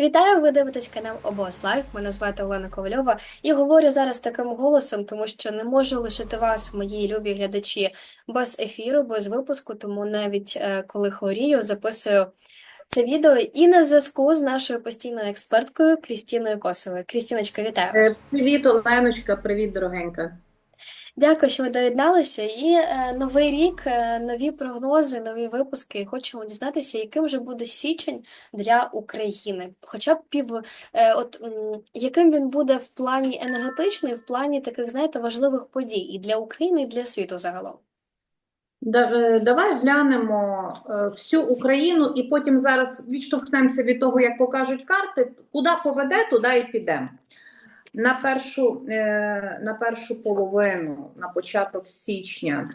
Вітаю, ви дивитесь канал Обос Лайф. Мене звати Олена Ковальова і говорю зараз таким голосом, тому що не можу лишити вас, мої любі глядачі, без ефіру, без випуску. Тому навіть е, коли хворію, записую це відео і на зв'язку з нашою постійною експерткою Крістіною Косовою. Крістіночка, вітаю вас. Е, Привіт, Оленочка, привіт, дорогенька. Дякую, що ви доєдналися. І е, новий рік, е, нові прогнози, нові випуски. Хочемо дізнатися, яким же буде січень для України. Хоча б пів, е, от м, яким він буде в плані енергетичний, в плані таких, знаєте, важливих подій і для України, і для світу загалом. Е, Давай глянемо е, всю Україну і потім зараз відштовхнемося від того, як покажуть карти, куди поведе, туди і підемо. На першу, е, на першу половину, на початок січня.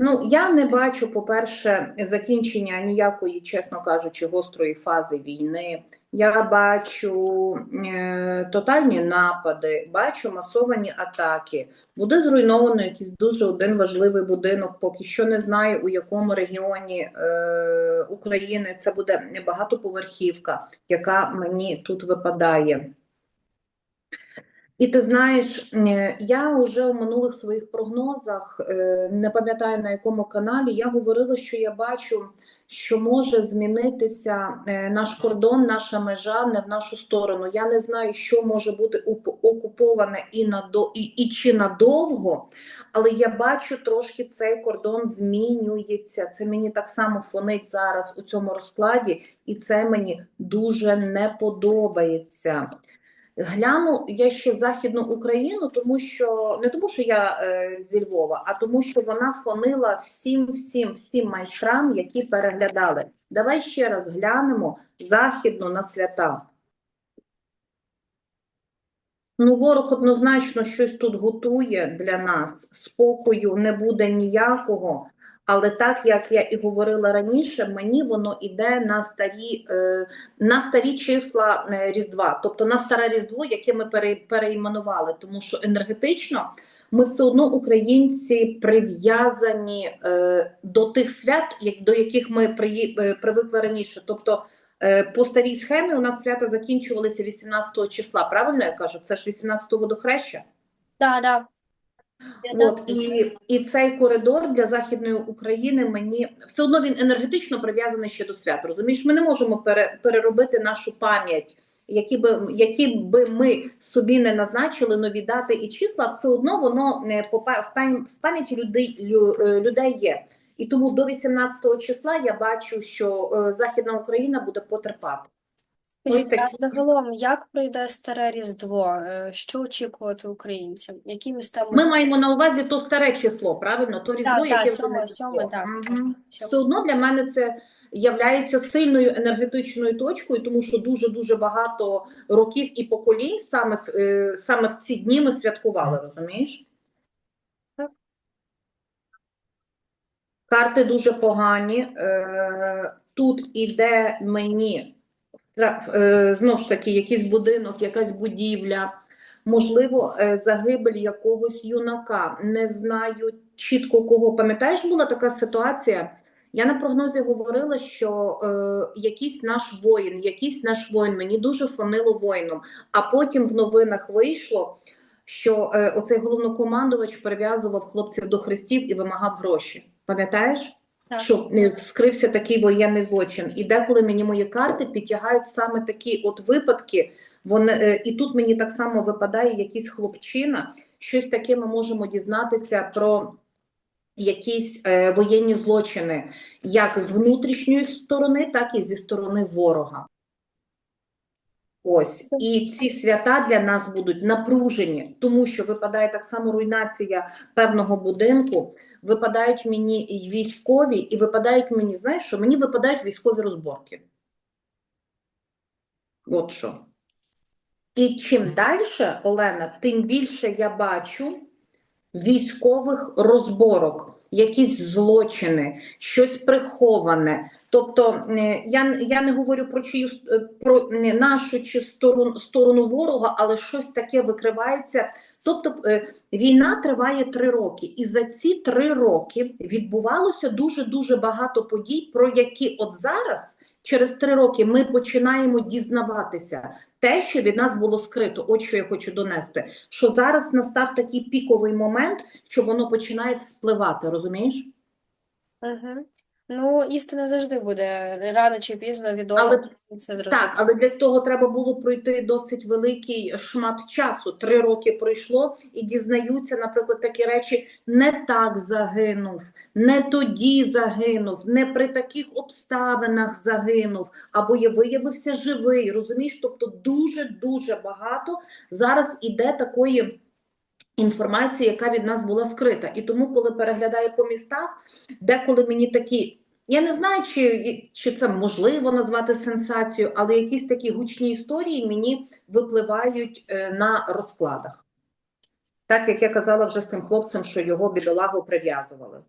Ну, я не бачу, по-перше, закінчення ніякої, чесно кажучи, гострої фази війни. Я бачу е, тотальні напади, бачу масовані атаки. Буде зруйновано якийсь дуже один важливий будинок. Поки що не знаю, у якому регіоні е, України це буде багатоповерхівка, яка мені тут випадає. І ти знаєш, е, я вже у минулих своїх прогнозах, е, не пам'ятаю на якому каналі, я говорила, що я бачу, що може змінитися е, наш кордон, наша межа не в нашу сторону. Я не знаю, що може бути окуповане і надо і, і чи надовго, але я бачу трошки цей кордон змінюється. Це мені так само фонить зараз у цьому розкладі, і це мені дуже не подобається. Гляну я ще Західну Україну, тому що не тому, що я е, зі Львова, а тому, що вона фонила всім, всім, всім майстрам, які переглядали. Давай ще раз глянемо Західну на свята. Ну, ворог однозначно щось тут готує для нас. Спокою не буде ніякого. Але так як я і говорила раніше, мені воно іде на старі, е, на старі числа е, Різдва, тобто на старе Різдво, яке ми пере, переіменували, тому що енергетично ми все одно українці прив'язані е, до тих свят, до яких ми привикли раніше. Тобто по старій схемі у нас свята закінчувалися 18 числа. Правильно я кажу? Це ж 18 водохреща. Да, да. От, і, і цей коридор для Західної України мені все одно він енергетично прив'язаний ще до свят. Розумієш, ми не можемо пере, переробити нашу пам'ять, які би, які би ми собі не назначили нові дати і числа, все одно воно не в пам'яті людей, е, людей є. І тому до 18 числа я бачу, що е, Західна Україна буде потерпати. Скажіть, а загалом, як пройде старе Різдво? Е, Що очікувати українцям? Які міста Ми маємо на увазі то старе число, правильно? То різдво, Так, яке так, сьоме, сьоме, так. Мгм. Сьоме. Все одно для мене це являється сильною енергетичною точкою, тому що дуже дуже багато років і поколінь саме в е, саме в ці дні ми святкували, розумієш? Так. Карти дуже погані. Е, Тут іде мені знову ж таки якийсь будинок, якась будівля, можливо, е, загибель якогось юнака. Не знаю чітко кого. Пам'ятаєш, була така ситуація? Я на прогнозі говорила, що е, якийсь наш воїн, якийсь наш воїн, мені дуже фонило воїном. А потім в новинах вийшло, що е, оцей головнокомандувач прив'язував хлопців до хрестів і вимагав гроші. Пам'ятаєш? Так. Щоб не вскрився такий воєнний злочин. І деколи мені мої карти підтягають саме такі от випадки. Вони, е, і тут мені так само випадає якийсь хлопчина. Щось таке ми можемо дізнатися про якісь е, воєнні злочини, як з внутрішньої сторони, так і зі сторони ворога. Ось і ці свята для нас будуть напружені, тому що випадає так само руйнація певного будинку. Випадають мені і військові, і випадають мені, знаєш, що мені випадають військові розборки. От що. І чим далі, Олена, тим більше я бачу військових розборок, якісь злочини, щось приховане. Тобто е, я, я не говорю про чию е, про нашу чи сторону, сторону ворога, але щось таке викривається. Тобто е, війна триває три роки, і за ці три роки відбувалося дуже дуже багато подій, про які от зараз через три роки ми починаємо дізнаватися те, що від нас було скрито. От що я хочу донести. Що зараз настав такий піковий момент, що воно починає вспливати, розумієш? Угу. Ну, істина завжди буде рано чи пізно відома, Але- це зрозуміло. Так, але для того треба було пройти досить великий шмат часу. Три роки пройшло, і дізнаються, наприклад, такі речі: не так загинув, не тоді загинув, не при таких обставинах загинув, або є виявився живий. Розумієш? Тобто, дуже дуже багато зараз іде такої. Інформації, яка від нас була скрита, і тому, коли переглядаю по містах, деколи мені такі я не знаю, чи, чи це можливо назвати сенсацією, але якісь такі гучні історії мені випливають е, на розкладах. Так як я казала вже з тим хлопцем, що його бідолагу прив'язували.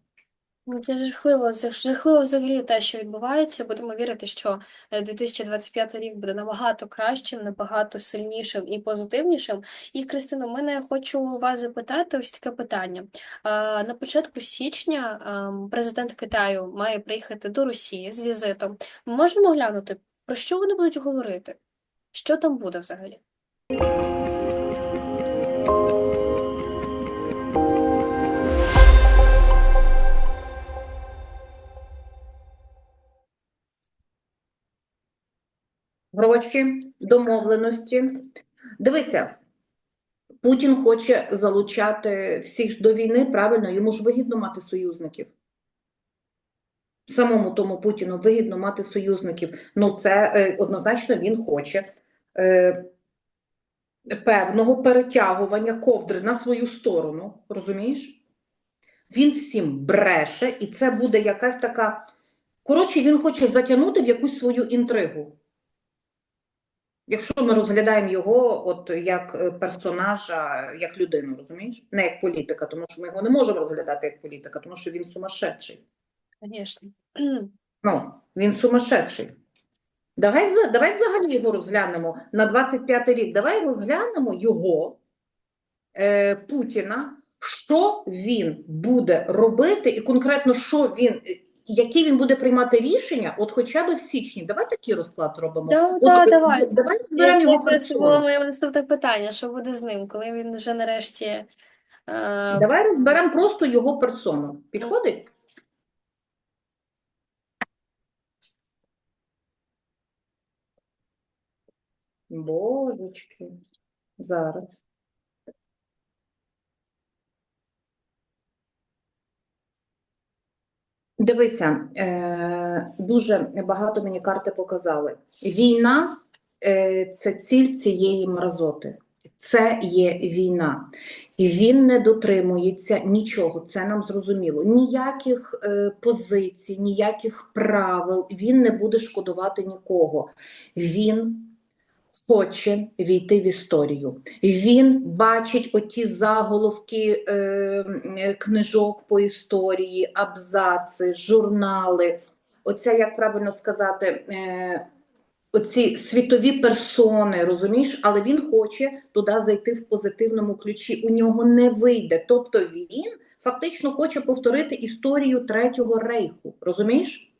Ну, Це жахливо, це жахливо взагалі те, що відбувається. Будемо вірити, що е, 2025 рік буде набагато кращим, набагато сильнішим і позитивнішим. І, Кристино, в мене хочу вас запитати ось таке питання. На початку січня президент Китаю має приїхати до Росії з візитом. Ми можемо глянути, про що вони будуть говорити? Що там буде взагалі? Гроші, домовленості. Дивися, Путін хоче залучати всіх до війни, правильно, йому ж вигідно мати союзників. Самому тому Путіну вигідно мати союзників. Ну, це е, однозначно він хоче е, певного перетягування ковдри на свою сторону, розумієш? Він всім бреше, і це буде якась така. Коротше, він хоче затягнути в якусь свою інтригу. Якщо ми розглядаємо його от як е, персонажа, як людину, розумієш? Не як політика, тому що ми його не можемо розглядати як політика, тому що він сумасшедший. Звісно. Ну, він сумасшедший. Давай, давай взагалі його розглянемо на 25 рік. Давай розглянемо його, е, Путіна, що він буде робити, і конкретно, що він, які він буде приймати рішення, от хоча б в січні. Давай такий розклад зробимо. Да, От, да, е, давай. Давай зберемо його це було моє наступне питання, що буде з ним, коли він вже нарешті е, Давай розберемо просто його персону. Підходить? Божечки. Зараз. Дивися, е, дуже багато мені карти показали. Війна е, це ціль цієї мразоти. Це є війна. І він не дотримується нічого, це нам зрозуміло. Ніяких е, позицій, ніяких правил. Він не буде шкодувати нікого. Він хоче війти в історію. Він бачить оті заголовки е, книжок по історії, абзаци, журнали. Оця, як правильно сказати, е, оці світові персони, розумієш, але він хоче туди зайти в позитивному ключі. У нього не вийде. Тобто він фактично хоче повторити історію Третього рейху. Розумієш?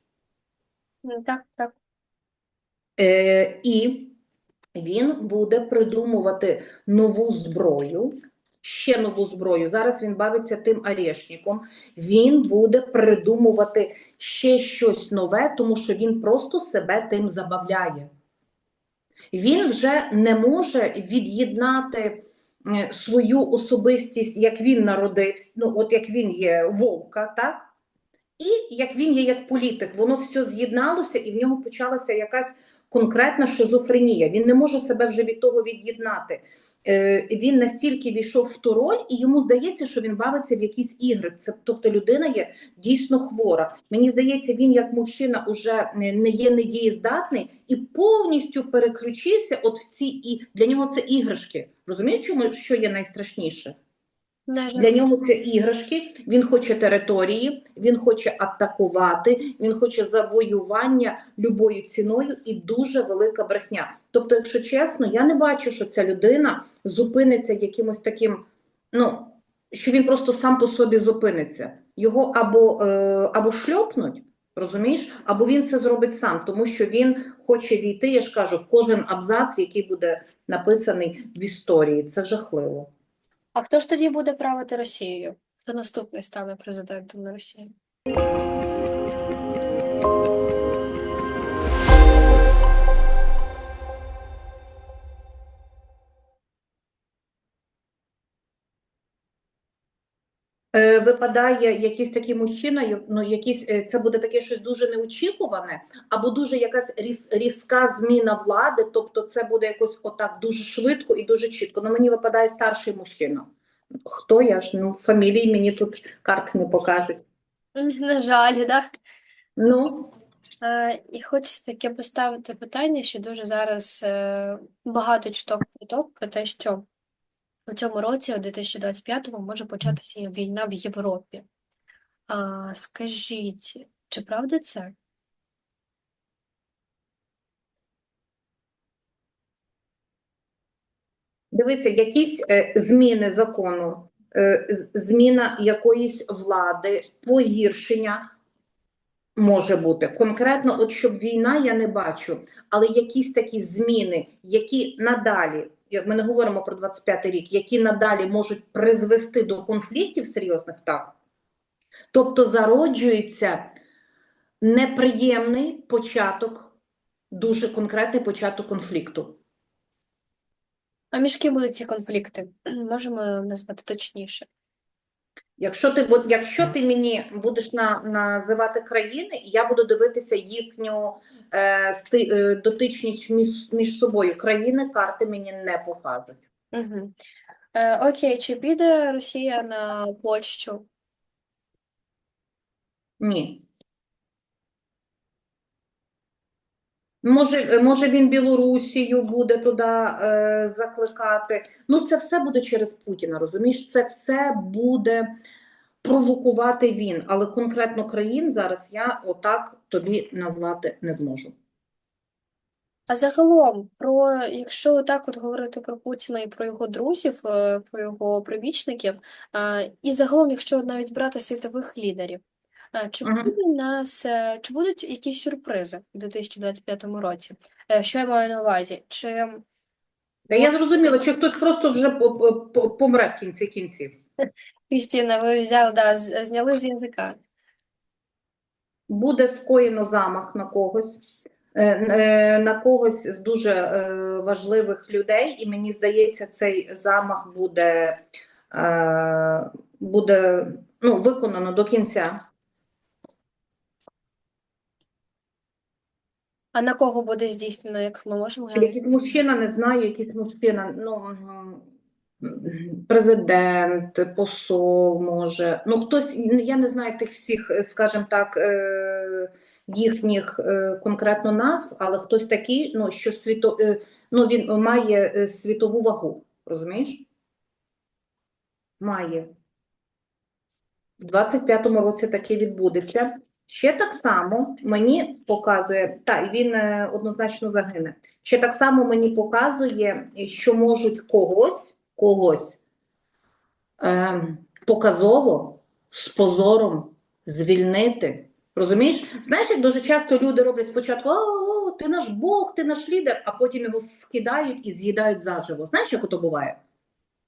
так, так. Е, і він буде придумувати нову зброю, ще нову зброю. Зараз він бавиться тим арешником. Він буде придумувати ще щось нове, тому що він просто себе тим забавляє. Він вже не може від'єднати свою особистість, як він народився, ну от як він є вовка, так? І як він є як політик, воно все з'єдналося, і в нього почалася якась конкретна шизофренія. Він не може себе вже від того від'єднати. Е, він настільки війшов в ту роль, і йому здається, що він бавиться в якісь ігри. Це тобто людина є дійсно хвора. Мені здається, він як мужчина не не є недієздатний і повністю переключився. От в ці і для нього це іграшки. Розумієш, чому що є найстрашніше? Для нього це іграшки, він хоче території, він хоче атакувати, він хоче завоювання любою ціною і дуже велика брехня. Тобто, якщо чесно, я не бачу, що ця людина зупиниться якимось таким, ну, що він просто сам по собі зупиниться. Його або, е, або шльопнуть, Розумієш? Або він це зробить сам, тому що він хоче війти, я ж кажу, в кожен абзац, який буде написаний в історії. Це жахливо. А хто ж тоді буде правити Росією? Хто наступний стане президентом на Росії? Е, випадає якийсь такий мужчина, ну якийсь е, це буде таке щось дуже неочікуване, або дуже якась різ, різка зміна влади. Тобто, це буде якось отак дуже швидко і дуже чітко. Ну мені випадає старший мужчина. Хто я ж? Ну, фамілії мені тут карт не покажуть. На жаль, так. Ну, Е, І хочеться таке поставити питання, що дуже зараз е, багато чуток про те, що у цьому році, у 2025-му, може початися війна в Європі. А, скажіть, чи правда це? дивися, якісь е, зміни закону, е, зміна якоїсь влади, погіршення може бути. Конкретно, от щоб війна, я не бачу, але якісь такі зміни, які надалі, як ми не говоримо про 25 рік, які надалі можуть призвести до конфліктів серйозних, так. Тобто зароджується неприємний початок, дуже конкретний початок конфлікту. А між ким будуть ці конфлікти? Можемо назвати точніше. Якщо ти, якщо ти мені будеш на, називати країни, я буду дивитися їхню е, сти, е, дотичність між, між собою. Країни карти мені не покажуть. Угу. Е, окей, чи піде Росія на Польщу? Ні. Може, може він Білорусію буде туди е, закликати. Ну, це все буде через Путіна, розумієш? Це все буде провокувати він. Але конкретно країн зараз я отак тобі назвати не зможу. А загалом, про якщо так от говорити про Путіна і про його друзів, е, про його прибічників, е, і загалом, якщо навіть брати світових лідерів, чи Мгм. буде у нас, е, чи будуть якісь сюрпризи в 2025 році? Е, Що я маю на увазі? Чи Та я зрозуміла, чи хтось просто вже по- по- по- помре в кінці кінців. Крістіна, ви взяли, да, з- зняли з язика? Буде скоєно замах на когось, е, е, на когось з дуже е, важливих людей, і мені здається, цей замах буде, е, буде ну, виконано до кінця. А на кого буде здійснено, як ми можемо глянути? Якийсь мужчина, не знаю, якийсь мужчина, ну, президент, посол, може. Ну, хтось, я не знаю тих всіх, скажімо так, е, їхніх е, конкретно назв, але хтось такий, ну, що світо, е, ну, він має світову вагу, розумієш? Має. В 25-му році таке відбудеться. Ще так само мені показує, та, він е, однозначно загине. Ще так само мені показує, що можуть когось, когось е, показово, з позором звільнити. Розумієш? Знаєш, як дуже часто люди роблять спочатку: о, ти наш Бог, ти наш лідер, а потім його скидають і з'їдають заживо. Знаєш, як ото буває?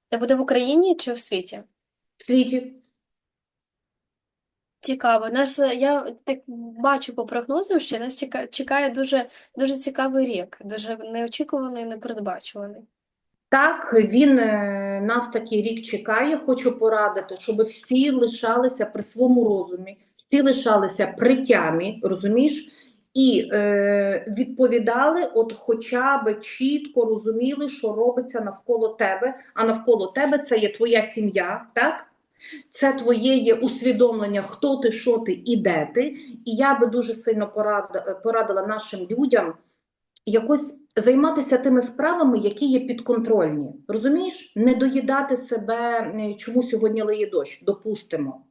Це буде в Україні чи в світі? В світі. Цікаво. Нас, е, я так бачу по прогнозам, що нас чека- чекає дуже, дуже цікавий рік, дуже неочікуваний, непередбачуваний. Так, він е, нас такий рік чекає. Хочу порадити, щоб всі лишалися при своєму розумі, всі лишалися при тямі, розумієш, і е, відповідали, от хоча би чітко розуміли, що робиться навколо тебе, а навколо тебе це є твоя сім'я, так? Це твоє є усвідомлення, хто ти, що ти і де ти. І я би дуже сильно порадила нашим людям якось займатися тими справами, які є підконтрольні. Розумієш? Не доїдати себе, е, чому сьогодні лиє дощ, допустимо.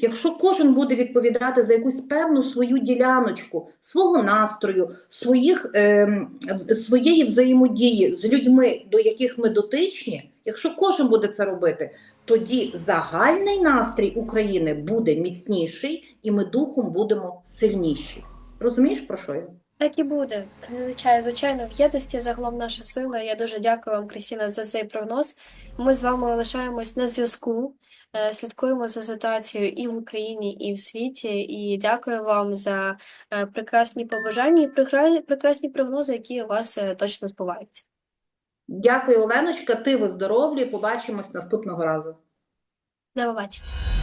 Якщо кожен буде відповідати за якусь певну свою діляночку, свого настрою, своїх, в- своєї взаємодії з людьми, до яких ми дотичні, Якщо кожен буде це робити, тоді загальний настрій України буде міцніший, і ми духом будемо сильніші. Розумієш про що я? Так і буде. Зазвичай, звичайно, в єдності загалом наша сила. Я дуже дякую вам, Крістіна, за цей прогноз. Ми з вами лишаємось на зв'язку, е, слідкуємо за ситуацією і в Україні, і в світі. І дякую вам за е, прекрасні побажання і прекрасні прогнози, які у вас е, точно збуваються. Дякую, Оленочка. Ти виздоровлюй. Побачимось наступного разу. До побачення.